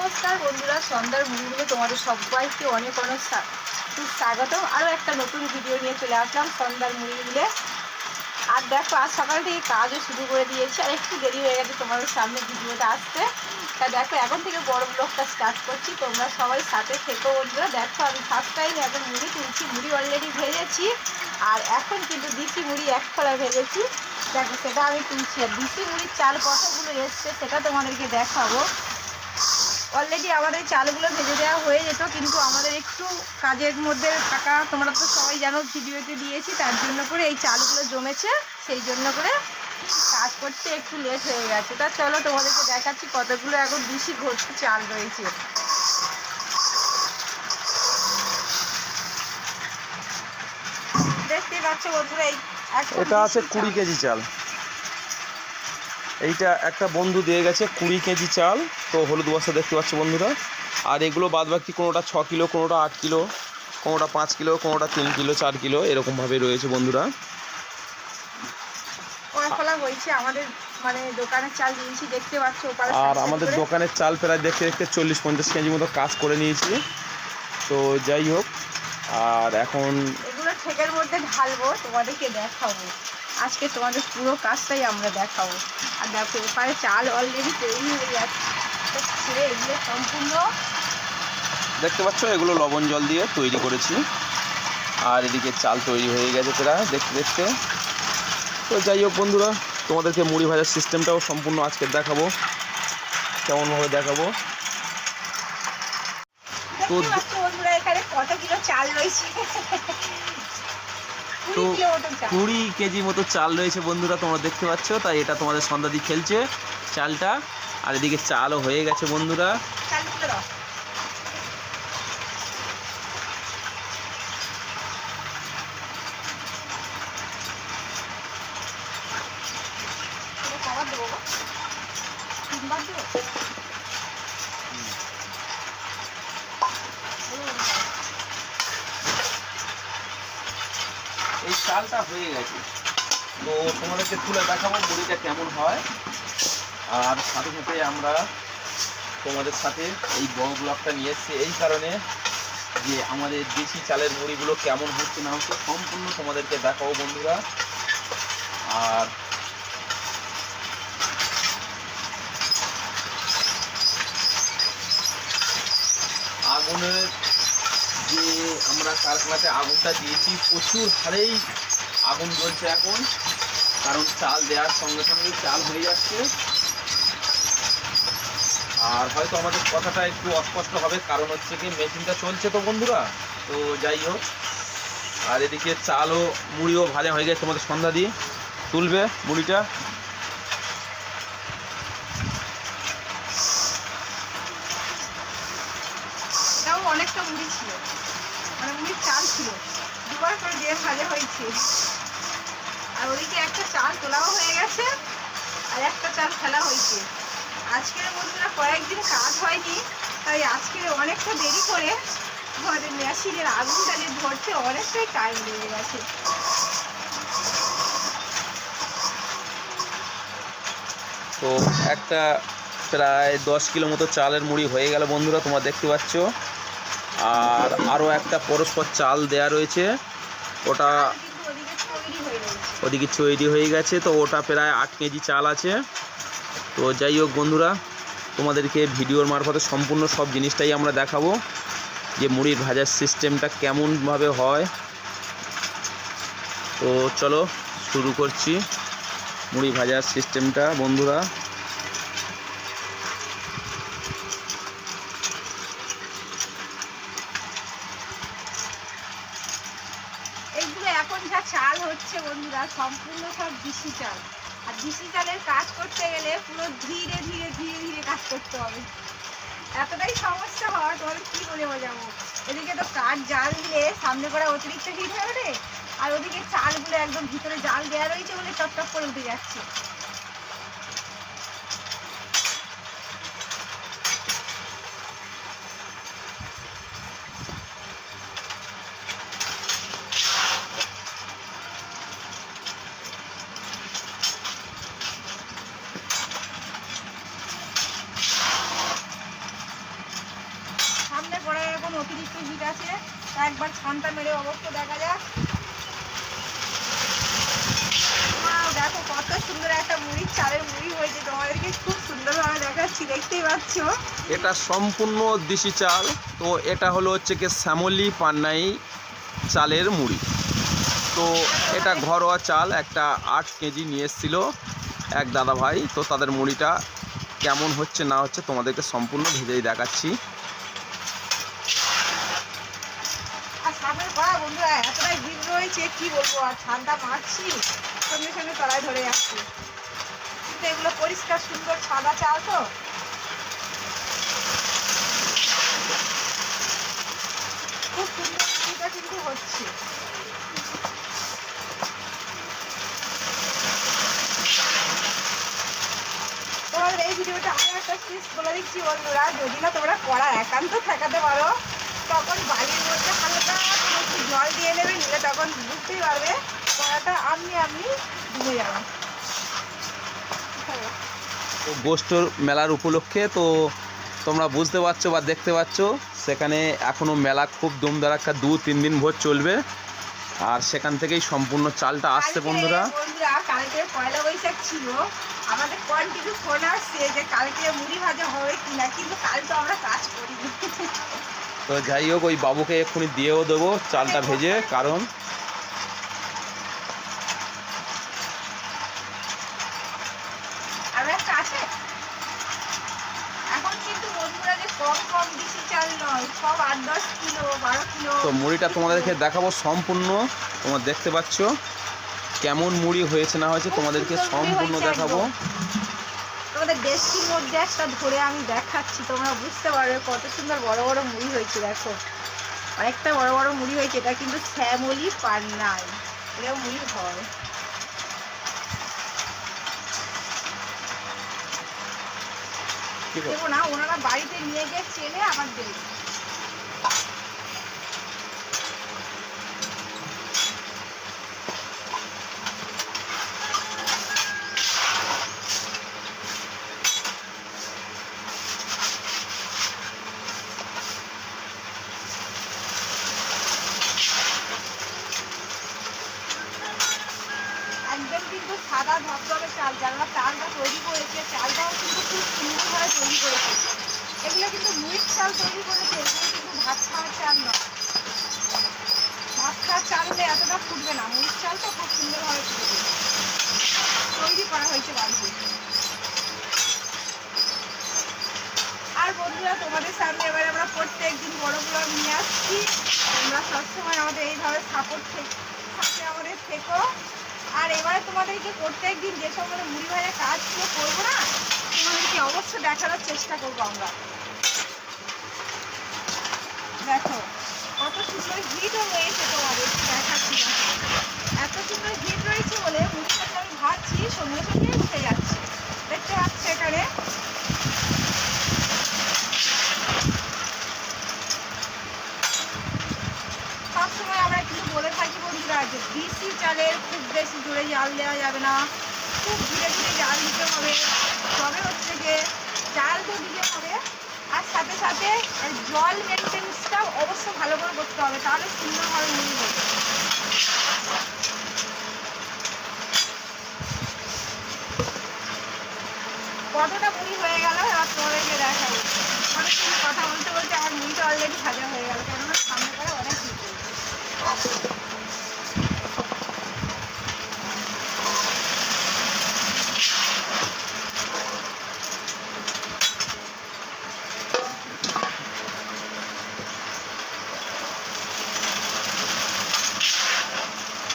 নমস্কার বন্ধুরা, সন্ধ্যার মুড়িগুলো তোমাদের সবাইকে অনেক অনেক স্বা- সুস্বাগত আরও একটা নতুন ভিডিও নিয়ে চলে আসলাম সন্ধ্যার মুড়িগুলো আর দেখো, আজ সকাল থেকে কাজও শুরু করে দিয়েছি, আর একটু দেরি হয়ে গেছে তোমাদের সামনে ভিডিওটা আসতে। তা দেখো, এখন থেকে বড় ব্লগটা স্টার্ট করছি। তোমরা সবাই সাথে থেকো বন্ধুরা। দেখো, আমি ফার্স্ট টাইম এখন মুড়ি তুলছি, মুড়ি অলরেডি ভেজেছি। আর এখন কিন্তু দিশি মুড়ি এক ফলা ভেজেছি। দেখো, সেটা আমি তুলছি। আর দিশি মুড়ির চাল কতগুলো এসছে, সেটা তোমাদেরকে দেখাবো। অলরেডি আমাদের চালগুলো ভেজে দেওয়া হয়ে যেত কিন্তু আমাদের একটু কাজের মধ্যে থাকা তোমরা তো সবাই জানো ভিডিওতে দিয়েছি তার জন্য করে এই চালগুলো জমেছে সেই জন্য করে কাজ করতে একটু লেট হয়ে গেছে। তা চলো তোমাদেরকে দেখাচ্ছি কতগুলো এখন বেশি ঘটতে চাল রয়েছে। দেখতে পাচ্ছ বন্ধুরা এই এটা আছে কুড়ি কেজি চাল। এইটা একটা বন্ধু দিয়ে গেছে কুড়ি কেজি চাল। তো হলুদ বস্তা দেখতে পাচ্ছ বন্ধুরা। আর এগুলো বাদ বাকি কোনোটা ছ কিলো কোনোটা আট কিলো কোনোটা পাঁচ কিলো কোনোটা তিন কিলো চার কিলো এরকমভাবে রয়েছে বন্ধুরা। মানে আর আমাদের দোকানের চাল প্রায় দেখতে দেখতে চল্লিশ পঞ্চাশ কেজি মতো কাজ করে নিয়েছি। তো যাই হোক আর এখন এগুলো ঠেকের মধ্যে ঢালবো তোমাদেরকে দেখাবো। আজকে তোমাদের পুরো কাজটাই আমরা দেখাবো। আর দেখো এপারে চাল অলরেডি তৈরি হয়ে যাচ্ছে। এগুলো সম্পূর্ণ দেখতে পাচ্ছ এগুলো লবণ জল দিয়ে তৈরি করেছি। আর এদিকে চাল তৈরি হয়ে গেছে প্রায় দেখতে দেখতে। তো যাই হোক বন্ধুরা তোমাদেরকে মুড়ি ভাজার সিস্টেমটাও সম্পূর্ণ আজকে দেখাবো। কেমনভাবে দেখাবো? তো বন্ধুরা এখানে কত কিলো চাল রয়েছে? তো কুড়ি কেজি মতো চাল। রয়েছে বন্ধুরা তোমরা দেখতে পাচ্ছ। তাই এটা তোমাদের সন্ধ্যা দিয়ে খেলছে চালটা। আর এদিকে চালও হয়ে গেছে বন্ধুরা। চালটা হয়ে গেছে। তো তোমাদেরকে তুলে দেখাবো মুড়িটা কেমন হয়। আর সাথে সাথে আমরা তোমাদের সাথে এই বড় ব্লগটা নিয়ে এসেছি। এই কারণে যে আমাদের দেশি চালের মুড়িগুলো কেমন হচ্ছে না হচ্ছে সম্পূর্ণ তোমাদেরকে দেখাবো বন্ধুরা। আর আগুনের যে আমরা কারখানাতে আগুনটা দিয়েছি, প্রচুর হারেই আগুন জ্বলছে এখন। কারণ চাল দেওয়ার সঙ্গে সঙ্গে চাল হয়ে যাচ্ছে। আর হয়তো আমাদের কথাটা একটু অস্পষ্ট হবে, কারণ হচ্ছে কি মেশিনটা চলছে তো বন্ধুরা। তো যাই হোক, আর এদিকে চালও, মুড়িও ভাজা হয়ে গেছে তোমাদের সন্ধ্যা দিয়ে। তুলবে মুড়িটা। অনেকটা মুড়ি ছিল। মানে মুড়ির চাল ছিল। দুবার করে দিয়ে ভাজা হয়েছে। আর ওদিকে একটা চাল তোলাও হয়ে গেছে, আর একটা চাল ফেলা হয়েছে। আজকের বন্ধুরা কয়েকদিন কাজ হয়নি, তাই আজকে অনেকটা দেরি করে আমাদের মেশিনের আগুন যে ধরতে অনেকটাই টাইম লেগে গেছে। তো একটা প্রায় দশ কিলো মতো চালের মুড়ি হয়ে গেল বন্ধুরা, তোমরা দেখতে পাচ্ছ। আর আরও একটা পরস্পর চাল দেয়া রয়েছে। ওটা ওদিকে তৈরি হয়ে গেছে। তো ওটা প্রায় আট কেজি চাল আছে। তো যাই হোক বন্ধুরা, তোমাদেরকে ভিডিওর মারফতে সম্পূর্ণ সব জিনিসটাই আমরা দেখাবো। যে মুড়ির ভাজার সিস্টেমটা কেমনভাবে হয়। তো চলো শুরু করছি মুড়ি ভাজার সিস্টেমটা, বন্ধুরা। এখন যা চাল হচ্ছে বন্ধুরা, সম্পূর্ণ সব দিশি চাল। আর দিশি চালের কাজ করতে গেলে পুরো ধীরে ধীরে ধীরে ধীরে কাজ করতে হবে। এতটাই সমস্যা হওয়ার তোমাদের কী বলে বোঝাবো? এদিকে তো কাঠ জাল দিলে সামনে করা অতিরিক্ত হিট হয়ে ওঠে আর ওদিকে চালগুলো একদম ভিতরে জাল দেওয়া রয়েছে বলে টপ করে উঠে যাচ্ছে। গেছে তা একবার ছানটা মেরে অবস্থা দেখা যাক। দেখো কত সুন্দর একটা মুড়ি, চালের মুড়ি হয়েছে তোমাদেরকে, খুব সুন্দরভাবে দেখাচ্ছি, দেখতেই পাচ্ছ। এটা সম্পূর্ণ দেশি চাল, তো এটা হলো হচ্ছে কি শ্যামলি পান্নাই চালের মুড়ি। তো এটা ঘরোয়া চাল, একটা আট কেজি নিয়ে এসেছিল এক দাদা ভাই তো তাদের মুড়িটা কেমন হচ্ছে না হচ্ছে তোমাদেরকে সম্পূর্ণ ভেজেই দেখাচ্ছি আর সামনের কড়া বন্ধুরা এতটাই ভিড় কি বলব, আর ঠান্ডা মারছি সঙ্গে সঙ্গে তলায় ধরে যাচ্ছে কিন্তু এগুলো পরিষ্কার, সুন্দর সাদা চাল তো। খুব সুন্দর কিন্তু হচ্ছে। তোমাদের এই ভিডিওটা আরও একটা শেষ বলে দিচ্ছি বন্ধুরা, যদি না তোমরা কড়া একান্ত ঠেকাতে পারো তখন বালির মধ্যে হালকা একটু জল দিয়ে নেবে নিলে তখন বুঝতেই পারবে কড়াটা আপনি আপনি ডুবে যাবে। তো গোষ্ঠর মেলার উপলক্ষে তো তোমরা বুঝতে পারছ বা দেখতে পাচ্ছ সেখানে এখনও মেলা খুব দুমদারাক্কা দু তিন দিন ভোর চলবে আর সেখান থেকেই সম্পূর্ণ চালটা আসছে বন্ধুরা। বন্ধুরা কালকে পয়লা বৈশাখ ছিল আমাদের কন্টিনিউ ফোন আসছে যে কালকে মুড়ি ভাজা হবে কিনা কিন্তু কাল তো আমরা কাজ করিনি। তো যাই হোক ওই বাবুকে এক্ষুনি দিয়েও দেবো চালটা ভেজে কারণ তো মুড়িটা তোমাদেরকে দেখাবো সম্পূর্ণ। তোমরা দেখতে পাচ্ছ কেমন মুড়ি হয়েছে না হয়েছে তোমাদেরকে সম্পূর্ণ দেখাবো। তোমাদের ডেস্কির মধ্যে একটা ধরে আমি দেখাচ্ছি তোমরা বুঝতে পারবে কত সুন্দর বড় বড় মুড়ি হয়েছে দেখো। অনেকটা বড় বড় মুড়ি হয়েছে এটা কিন্তু শ্যামলি পান্নাই। এটা মুড়ি হয়। না ওনারা বাড়িতে নিয়ে গিয়ে চেলে আমার দেবে একদম সাদা ধবধবে চাল যারা চালটা তৈরি করেছে, চালটাও কিন্তু খুব সুন্দরভাবে তৈরি করেছে। এগুলো কিন্তু মুড়ির চাল তৈরি করেছে, এগুলো কিন্তু ভাত খাওয়ার চাল নয়। ভাত খাওয়ার চাল এতটা ফুটবে না মুড়ির চাল তো খুব সুন্দরভাবে ফুটবে। তৈরি করা হয়েছে বাড়িতে। আর বন্ধুরা, তোমাদের সামনে এবার আমরা প্রত্যেক দিন বড় ব্লগ নিয়ে আসছি। তোমরা সবসময় আমাদের এইভাবে সাপোর্ট সাথে আমাদের থেকো। আর এবারে তোমাদেরকে প্রত্যেক দিন যে আমরা মুড়ি ভাজা কাজগুলো করব না, তোমাদেরকে অবশ্যই দেখানোর চেষ্টা করব আমরা। দেখো, কত সুন্দর হিটও রয়েছে তোমাদের দেখাচ্ছি দেখো। এত সুন্দর হিট রয়েছে বলে মুড়িটা আমি ভাজছি সঙ্গে সঙ্গে উঠে যাচ্ছে দেখতে পাচ্ছ এখানে সবসময় আমরা কিন্তু বলে থাকি বন্ধুরা যে বিসি চালের খুব বেশি জোরে জাল দেওয়া যাবে না খুব ধীরে ধীরে জাল দিতে হবে তবে হচ্ছে যে তো দিতে হবে। আর সাথে সাথে জল মেনটেন্সটা অবশ্য ভালো করে করতে হবে, তাহলে সুন্দরভাবে মুড়ি হবে কতটা মুড়ি হয়ে গেল, এবার তোমাদেরকে দেখাবো। অনেক কথা বলতে বলতে আমার মুড়িটা অলরেডি ভাজা হয়ে গেল কেননা সামনে করে অনেক হিট হয়েছে।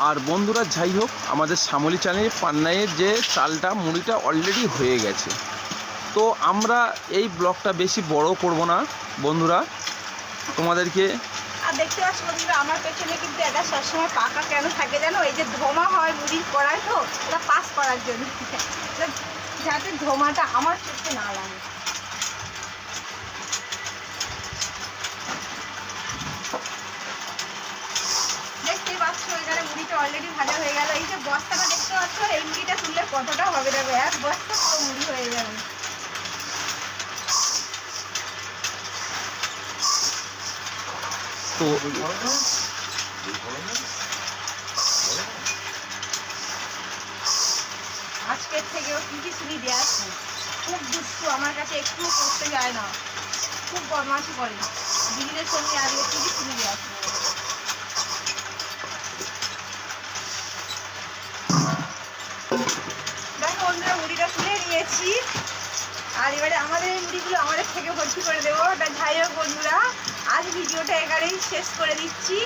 আর বন্ধুরা, যাই হোক, আমাদের শ্যামলি চালের পান্নাইয়ের যে চালটা, মুড়িটা অলরেডি হয়ে গেছে। তো আমরা এই ব্লগটা বেশি বড় করব না, বন্ধুরা। তোমাদেরকে আর দেখতে সবসময় কেন থাকে এই যে ধোমা হয় তো পাস যাতে ধোমাটা আমার চোখে না লাগে দেখতেই পাচ্ছ এখানে মুড়িটা অলরেডি ভাজা হয়ে গেল। এই যে বস্তাটা দেখতে পাচ্ছ এই মুড়িটা তুললে কতটা হবে দেখো এক বস্তা পুরো মুড়ি হয়ে যাবে তো আজকের থেকেও কি কি শুনি দেওয়া খুব দুষ্টু আমার কাছে একটু করতে যায় না। খুব বদমাশি করে। দিদিদের সঙ্গে আজকে কি কি শুনি দেওয়া দেখো নিয়েছি আর এবারে আমাদের এই মুড়িগুলো আমাদের থেকে ভর্তি করে দেবো। তা যাই হোক বন্ধুরা, আজ ভিডিওটা এবারেই শেষ করে দিচ্ছি।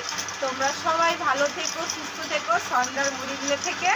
তোমরা সবাই ভালো থেকো, সুস্থ থেকো, সন্ধ্যার মুড়িগুলো থেকে।